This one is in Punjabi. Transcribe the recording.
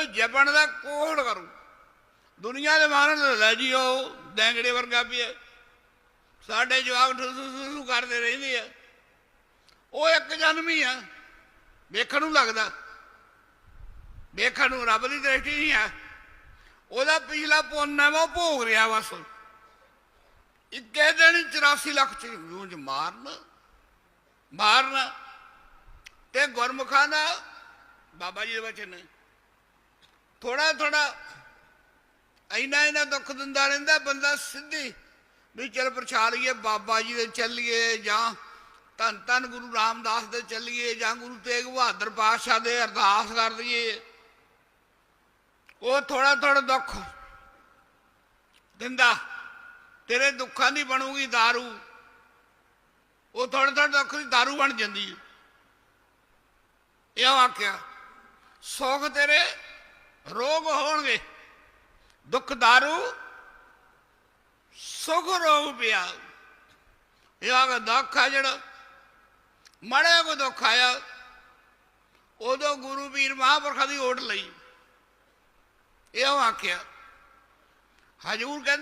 ਇਹ ਜਪਣ ਦਾ ਕੋਹੜ ਕਰੂ। ਦੁਨੀਆ ਦੇ ਮਾਰਨ ਲੈ ਜੀ ਉਹ ਡੈਂਗੜੇ ਵਰਗਾ ਪਿਆ ਸਾਡੇ ਜਵਾਬ ਠੁਸੂ ਕਰਦੇ ਰਹਿੰਦੇ ਆ। ਉਹ ਇੱਕ ਜਨਮ ਹੀ ਆ। ਵੇਖਣ ਨੂੰ ਲੱਗਦਾ। ਵੇਖਣ ਨੂੰ ਰੱਬ ਦੀ ਦ੍ਰਿਸ਼ਟੀ ਨਹੀਂ ਆ। ਉਹਦਾ ਪਿਛਲਾ ਪੁੰਨ ਹੈ ਉਹ ਭੋਗ ਰਿਹਾ ਬਸ। ਇੱਕੇ ਦਿਨ ਹੀ 84 ਲੱਖ ਚ ਜੂਝ ਮਾਰਨ। ਮਾਰਨ ਤੇ ਗੁਰਮੁਖਾਂ ਦਾ ਬਾਬਾ ਜੀ ਦੇ ਬਚਨ ਨੇ ਥੋੜਾ ਥੋੜਾ ਇੰਨਾ ਇੰਨਾ ਦੁੱਖ ਦਿੰਦਾ ਰਹਿੰਦਾ ਬੰਦਾ ਸਿੱਧੀ ਵੀ ਚਲ ਪ੍ਰਚਾ ਲਈਏ ਬਾਬਾ ਜੀ ਦੇ ਚੱਲੀਏ ਜਾਂ ਧੰਨ ਧੰਨ ਗੁਰੂ ਰਾਮਦਾਸ ਦੇ ਚੱਲੀਏ ਜਾਂ ਗੁਰੂ ਤੇਗ ਬਹਾਦਰ ਪਾਤਸ਼ਾਹ ਦੇ ਅਰਦਾਸ ਕਰ ਦਈਏ ਉਹ ਥੋੜਾ ਥੋੜਾ ਦੁੱਖ ਦਿੰਦਾ ਤੇਰੇ ਦੁੱਖਾਂ ਦੀ ਬਣੂਗੀ दारू ਉਹ ਥੋੜਾ ਥੋੜਾ ਦੁੱਖ ਦੀ दारू ਬਣ ਜਾਂਦੀ ਹੈ ਇਹ ਵਾਕਿਆ ਸੁੱਖ ਤੇਰੇ ਰੋਗ ਹੋਣਗੇ ਦੁੱਖ दारू ਸੁਖ ਰੋਗ ਪਿਆ। ਇਹ ਆਗਾ ਦੁੱਖ ਆ ਜਿਹੜਾ। ਮੜਿਆ ਕੋ ਦੁੱਖ ਆਇਆ, ਉਦੋਂ ਗੁਰੂ ਪੀਰ ਮਹਾਂਪੁਰਖਾਂ ਦੀ ਓਟ ਲਈ। ਇਹ ਆਖਿਆ। ਹਜੂਰ ਕਹਿੰਦੇ